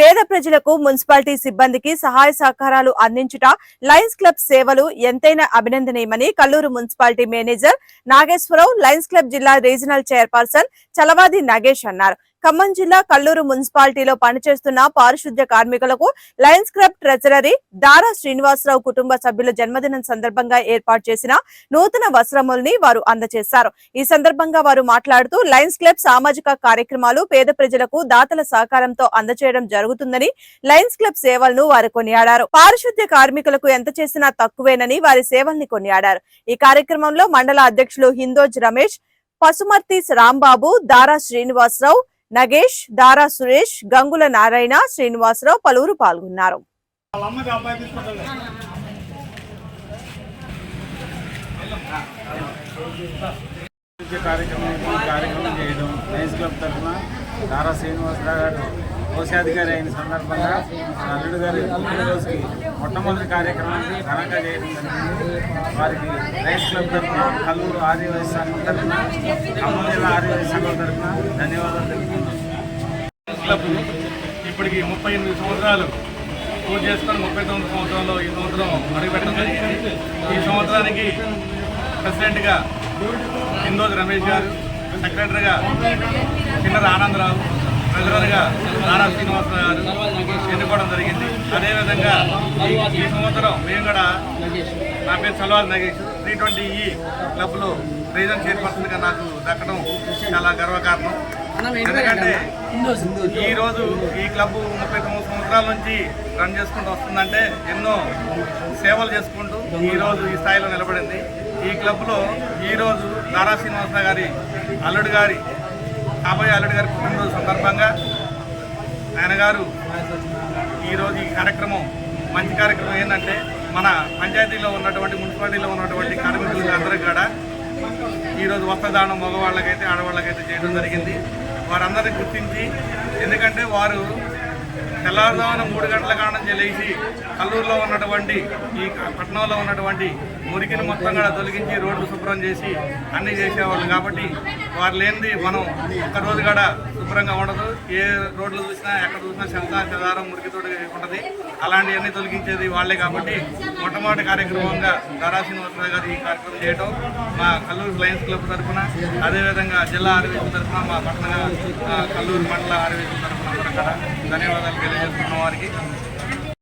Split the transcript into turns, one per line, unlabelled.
పేద ప్రజలకు మున్సిపాలిటీ సిబ్బందికి సహాయ సహకారాలు అందించుట లయన్స్ క్లబ్ సేవలు ఎంతైనా అభినందనీయమని Kallur municipality manager Nageswararao lions club జిల్లా రీజనల్ చైర్పర్సన్ చలవాది నాగేష్ అన్నారు. ఖమ్మం జిల్లా కల్లూరు మున్సిపాలిటీలో పనిచేస్తున్న పారిశుద్ధ్య కార్మికులకు lions club treasury Dara Srinivasarao కుటుంబ సభ్యుల జన్మదినం సందర్భంగా ఏర్పాటు చేసిన నూతన వస్త్రముల్ని వారు అందజేశారు ఈ సందర్భంగా వారు మాట్లాడుతూ లయన్స్ క్లబ్ సామాజిక కార్యక్రమాలు పేద ప్రజలకు దాతల సహకారంతో అందజేయడం జరుగుతుందని లయన్స్ క్లబ్ సేవలను వారు కొనియాడారు. పారిశుద్ధ్య కార్మికులకు ఎంత చేసినా తక్కువేనని వారి సేవల్ని కొనియాడారు. ఈ కార్యక్రమంలో మండల అధ్యక్షులు హిందోజ్ రమేష్ పసుమర్తి రాంబాబు దారా శ్రీనివాసరావు నగేష్ దారా సురేష్ గంగుల నారాయణ శ్రీనివాసరావు పలువురు పాల్గొన్నారు.
కార్యక్రమం కార్యక్రమం చేయడం లయన్స్ క్లబ్ తరఫున దారా శ్రీనివాసరావు గారు కోశాధికారి అయిన సందర్భంగా అల్లుడు గారి పుట్టినరోజుకి మొట్టమొదటి కార్యక్రమాన్ని ఘనంగా చేయడం జరిగింది. వారికి రైస్ క్లబ్ తరఫున కల్లూరు ఆదివాసీ సంఘం తరఫున ఖమ్మం జిల్లా ఆదివాసీ సంఘం తరఫున ధన్యవాదాలు తెలుపుతున్నాం క్లబ్ ఇప్పటికి ముప్పై ఎనిమిది సంవత్సరాలు పూర్తి చేసుకొని ముప్పై తొమ్మిది సంవత్సరంలో ఈ సంవత్సరం అడుగుపెట్టడం జరిగింది. ఈ సంవత్సరానికి ప్రెసిడెంట్గా ఇందోజ్ రమేష్ గారు సెక్రటరీగా కిన్నర ఆనందరావు ట్రెజరర్గా నారా శ్రీనివాసరావు గారు ఎన్నుకోవడం జరిగింది. అదేవిధంగా ఈ సంవత్సరం మేము కూడా నా పేరు సల్వార్ నగేష్. త్రీ ట్వంటీ ఈ క్లబ్లో రీజన్ చైర్పర్సన్గా నాకు దక్కడం చాలా గర్వకారణం. ఎందుకంటే ఈ రోజు ఈ క్లబ్ ముప్పై తొమ్మిది సంవత్సరాల నుంచి రన్ చేసుకుంటూ వస్తుందంటే ఎన్నో సేవలు చేసుకుంటూ ఈ రోజు ఈ స్థాయిలో నిలబడింది. ఈ క్లబ్లో ఈ రోజు నారా శ్రీనివాసరావు గారి అల్లుడు గారి కాబోయే అల్లుడు గారి పుట్టినరోజు సందర్భంగా ఆయన గారు ఈరోజు ఈ కార్యక్రమం మంచి కార్యక్రమం ఏంటంటే మన పంచాయతీలో ఉన్నటువంటి మున్సిపాలిటీలో ఉన్నటువంటి కార్మికులు అందరూ కూడా ఈరోజు వస్త్రదానం మగవాళ్ళకైతే ఆడవాళ్ళకైతే చేయడం జరిగింది. వారందరినీ గుర్తించి ఎందుకంటే వారు తెల్లవారుజామున మూడు గంటల కాడ నుంచి లేచి కల్లూరులో ఉన్నటువంటి ఈ పట్టణంలో ఉన్నటువంటి మురికిని మొత్తం కూడా తొలగించి రోడ్లు శుభ్రం చేసి అన్నీ చేసేవాళ్ళు. కాబట్టి వారు లేనిది మనం ఒక్కరోజు కూడా శుభ్రంగా ఉండదు. ఏ రోడ్లు చూసినా ఎక్కడ చూసినా చెత్త చెదారం మురికితోటి ఉంటుంది. అలాంటివన్నీ తొలగించేది వాళ్ళే కాబట్టి మొట్టమొదటి కార్యక్రమంగా దారా శ్రీనివాసరావు గారు ఈ కార్యక్రమం చేయడం మా కల్లూరు లయన్స్ క్లబ్ తరఫున. అదేవిధంగా జిల్లా ఆర్వీసీ తరఫున మా పట్టణ కల్లూరు మండల ఆర్వీసీ తరఫున అందరం కూడా ధన్యవాదాలు తెలియజేస్తున్నాం వారికి.